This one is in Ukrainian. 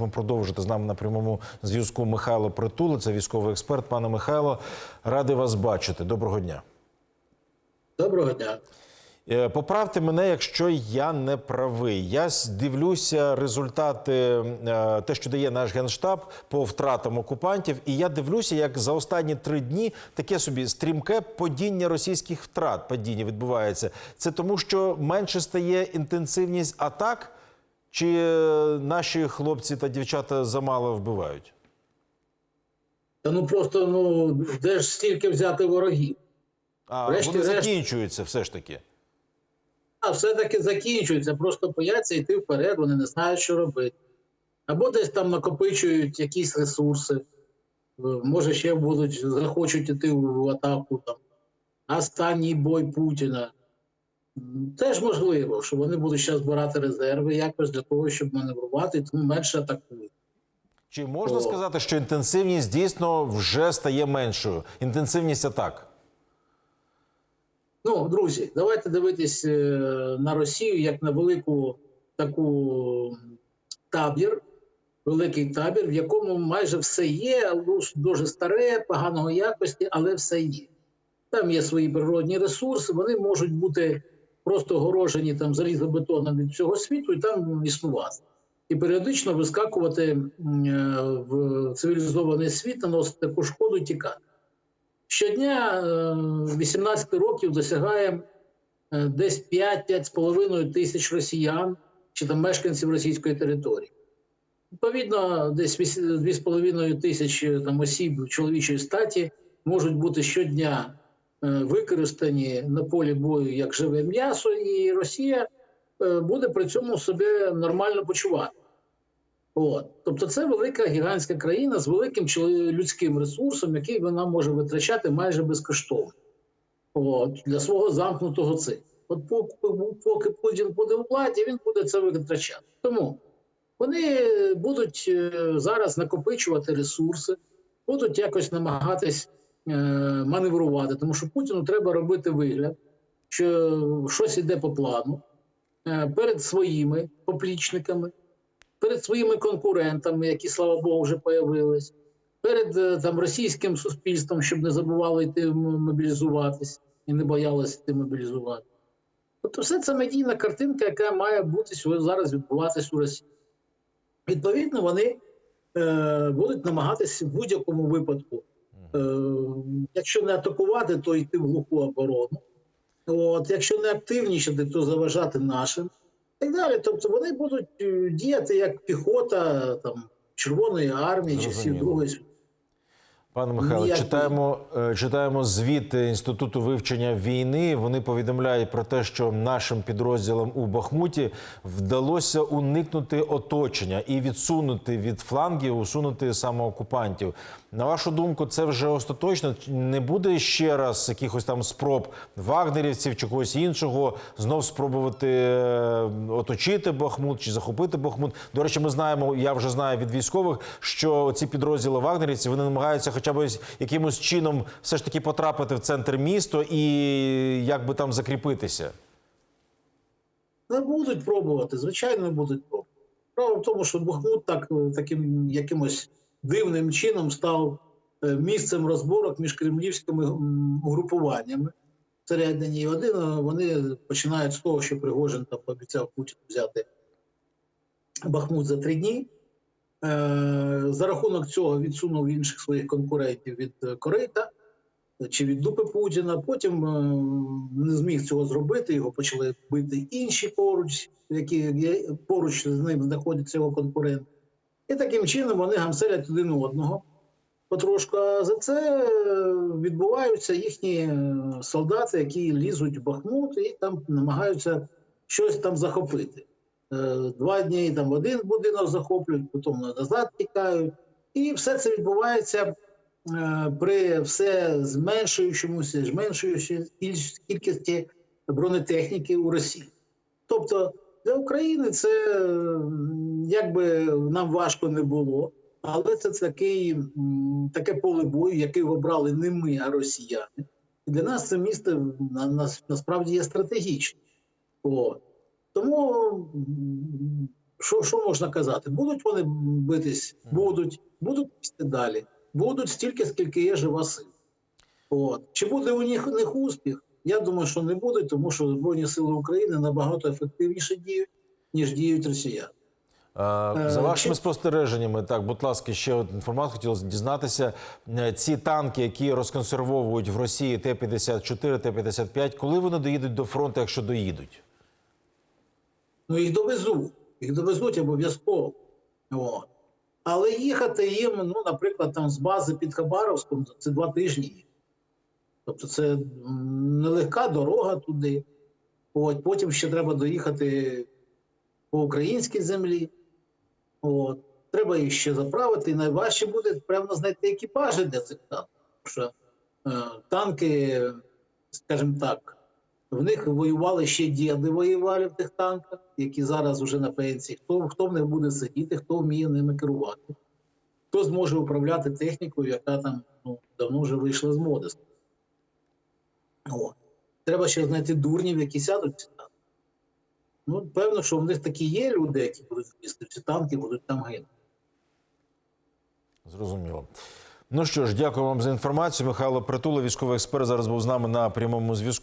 Ми продовжити з нами на прямому зв'язку Михайло Притули, це військовий експерт. Пане Михайло, радий вас бачити. Доброго дня. Доброго дня. Е, Поправте мене, якщо я не правий. Я дивлюся результати, е, те, що дає наш генштаб по втратам окупантів, і я дивлюся, як за останні три дні таке собі стрімке падіння російських втрат падіння відбувається. Це тому, що менше стає інтенсивність атак, чи е, наші хлопці та дівчата замало вбивають? Та ну просто ну де ж стільки взяти ворогів? А вони Врешті-решт- закінчуються все ж таки. А все-таки закінчується, просто бояться йти вперед, вони не знають, що робити. Або десь там накопичують якісь ресурси, Е, може ще будуть, захочуть іти в атаку там. Останній бой Путіна. Теж можливо, що вони будуть зараз збирати резерви якось для того, щоб маневрувати, і тому менше атакують. Чи можна О. сказати, що інтенсивність дійсно вже стає меншою? Інтенсивність атак? Ну, друзі, давайте дивитись е, на Росію як на велику таку табір, великий табір, в якому майже все є, дуже старе, поганого якості, але все є. Там є свої природні ресурси, вони можуть бути просто огорожені там залізобетоном від всього світу і там існувати. І періодично вискакувати е, в цивілізований світ, наносити таку шкоду і тікати. Щодня е, 18 років досягає е, десь 5-5,5 тисяч росіян чи там мешканців російської території. Відповідно, десь 2,5 тисячі там осіб чоловічої статі можуть бути щодня е, використані на полі бою як живе м'ясо, і Росія е, буде при цьому себе нормально почувати. От. Тобто це велика гігантська країна з великим людським ресурсом, який вона може витрачати майже безкоштовно От, для свого замкнутого циклу. От поки, Путін буде у владі, він буде це витрачати. Тому вони будуть е, зараз накопичувати ресурси, будуть якось намагатись е, маневрувати, тому що Путіну треба робити вигляд, що щось іде по плану е, перед своїми поплічниками перед своїми конкурентами, які, слава Богу, вже появились, перед е, там російським суспільством, щоб не забувало йти мобілізуватись і не боялося йти мобілізувати. Тобто, все це медійна картинка, яка має бути зараз відбуватись у Росії. Відповідно, вони е, будуть намагатися в будь-якому випадку, е, якщо не атакувати, то йти в глуху оборону. От, якщо не активнішати, то заважати нашим і так далі. Тобто вони будуть е, діяти як піхота там, Червоної армії Зрозуміло. Другої світової. Пане Михайло, Ніяк- читаємо, е, читаємо звіт Інституту вивчення війни. Вони повідомляють про те, що нашим підрозділам у Бахмуті вдалося уникнути оточення і відсунути від флангів, усунути самоокупантів. На вашу думку, це вже остаточно не буде ще раз якихось там спроб вагнерівців чи когось іншого знов спробувати е, оточити Бахмут чи захопити Бахмут. До речі, ми знаємо, я вже знаю від військових, що ці підрозділи вагнерівців вони намагаються хоча б якимось чином все ж таки потрапити в центр міста і якби там закріпитися. Не будуть пробувати, звичайно, не будуть пробувати. Справа в тому, що Бахмут так, таким якимось дивним чином став е, місцем розборок між кремлівськими угрупуваннями всередині. І один е, вони починають з того, що Пригожин там пообіцяв Путіну взяти Бахмут за три дні. Е, За рахунок цього відсунув інших своїх конкурентів від е, Корита чи від дупи Путіна. Потім е, не зміг цього зробити. Його почали бити інші поруч, які поруч з ним знаходяться його конкурент. І таким чином вони гамселять один одного потрошку. А за це відбуваються їхні солдати, які лізуть в Бахмут і там намагаються щось там захопити. Е, Два дні там один будинок захоплюють, потім назад тікають. І все це відбувається е, при все зменшуючомуся, зменшуючій кіль- кількості бронетехніки у Росії. Тобто для України це м, як би нам важко не було, але це такий, таке поле бою, яке обрали не ми, а росіяни. І для нас це місто на, нас, насправді є стратегічним. От. Тому що, що можна казати? Будуть вони битись? Будуть, будуть далі. Будуть стільки, скільки є жива сила. От. Чи буде у них, них успіх? Я думаю, що не буде, тому що Збройні Сили України набагато ефективніше діють, ніж діють росіяни. Е, За Е, вашими спостереженнями, так, будь ласка, ще от інформацію хотілося дізнатися. Е, Ці танки, які розконсервовують в Росії Т-54, Т-55, коли вони доїдуть до фронту, якщо доїдуть? Ну, їх довезуть, їх довезуть обов'язково. Але їхати їм, ну, наприклад, там з бази під Хабаровськом це два тижні. Тобто це нелегка дорога туди. От. Потім ще треба доїхати по українській землі. От. Треба їх ще заправити. І найважче буде, певно, знайти екіпажі для цих танків. Тому що е, танки, скажімо так, в них воювали ще діди воювали в тих танках, які зараз вже на пенсії. Хто, хто в них буде сидіти, хто вміє ними керувати, хто зможе управляти технікою, яка там ну, давно вже вийшла з моди. О. Треба ще знайти дурнів, які сядуть ці танки. Ну, певно, що в них такі є люди, які будуть їсти в ці танки, будуть там гинути. Зрозуміло. Ну що ж, дякую вам за інформацію. Михайло Притула, військовий експерт, зараз був з нами на прямому зв'язку.